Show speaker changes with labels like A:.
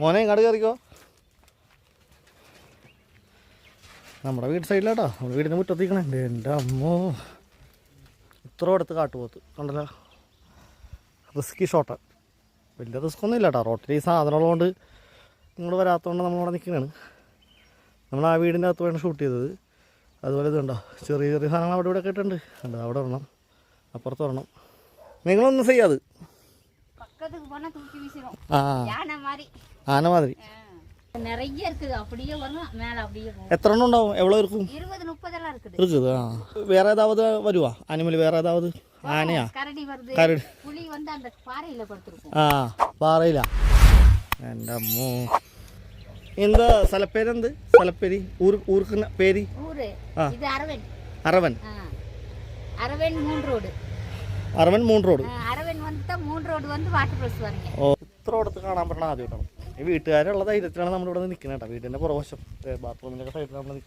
A: മോനെ ഇങ്ങോട്ട് കയറിക്കോ നമ്മുടെ വീട് സൈഡിലാട്ടോ. നമ്മുടെ വീടിന്റെ മുറ്റത്തിക്കണേ. എന്റെ അമ്മോ. ഇത്ര അടുത്ത് കാട്ടുപോത്ത്. കണ്ടല്ലോ? Risky shot. വലിയ റിസ്ക് ഒന്നും ഇല്ല കേട്ടോ റോട്ടിൽ ഈ സാധനമുള്ളതുകൊണ്ട് ഇങ്ങോട്ട് വരാത്തതുകൊണ്ട് നമ്മളവിടെ നിൽക്കുകയാണ് നമ്മൾ ആ വീടിന്റെ അകത്ത് വേണം ഷൂട്ട് ചെയ്തത്. അതുപോലെ ഇതുണ്ടോ ചെറിയ ചെറിയ സാധനങ്ങൾ അവിടെ ഇവിടെ കേട്ടിട്ടുണ്ട് അവിടെ വരണം. അപ്പുറത്ത് വരണം. നിങ്ങളൊന്നും ചെയ്യാത്.
B: பக்கத்துக்கு போனால் தூக்கி வீசிடும் யானை மாதிரி.
A: ஆன
B: மாதிரி. நிறைய இருக்குது. அப்படியே வரும் மேலே அப்படியே
A: எத்தனை உண்டாகும் எவ்வளோ இருக்கும்?
B: இருபது முப்பதெல்லாம் இருக்குது.
A: இருக்குதா வேற ஏதாவது வருவா? அனிமல் வேற ஏதாவது? ஆனையா?
B: கரடி வருது.
A: கரடி.
B: புலி வந்து அந்த பாறையில் படுத்துருக்கும்.
A: ஆ பாறையில. ரெண்டம்மோ இந்த சில பேர் வந்து சில பேரி ஊருக்கு
B: ஊருக்கு
A: பேரி. ஊரு.
B: இது அரவன். அரவன். அரவன் மூன்று ரோடு. அரவன் மூன்று ரோடு. மூணு ரோடு வந்து வாட்டர் ப்ளஸ் வரீங்க
A: ഓ ഇത്ര അടുത്ത് കാണാൻ പറ്റണ ആദ്യമായിട്ടാണ് ഈ വീട്ടുകാരുള്ള ധൈര്യത്തിലാണ് നമ്മൾ ഇവിടെ നിൽക്കുന്നത് കേട്ടോ വീടിൻ്റെ പുറവശം ബാത്റൂമിൻ്റെ സൈഡിൽ നമ്മൾ നിൽക്കുന്നത്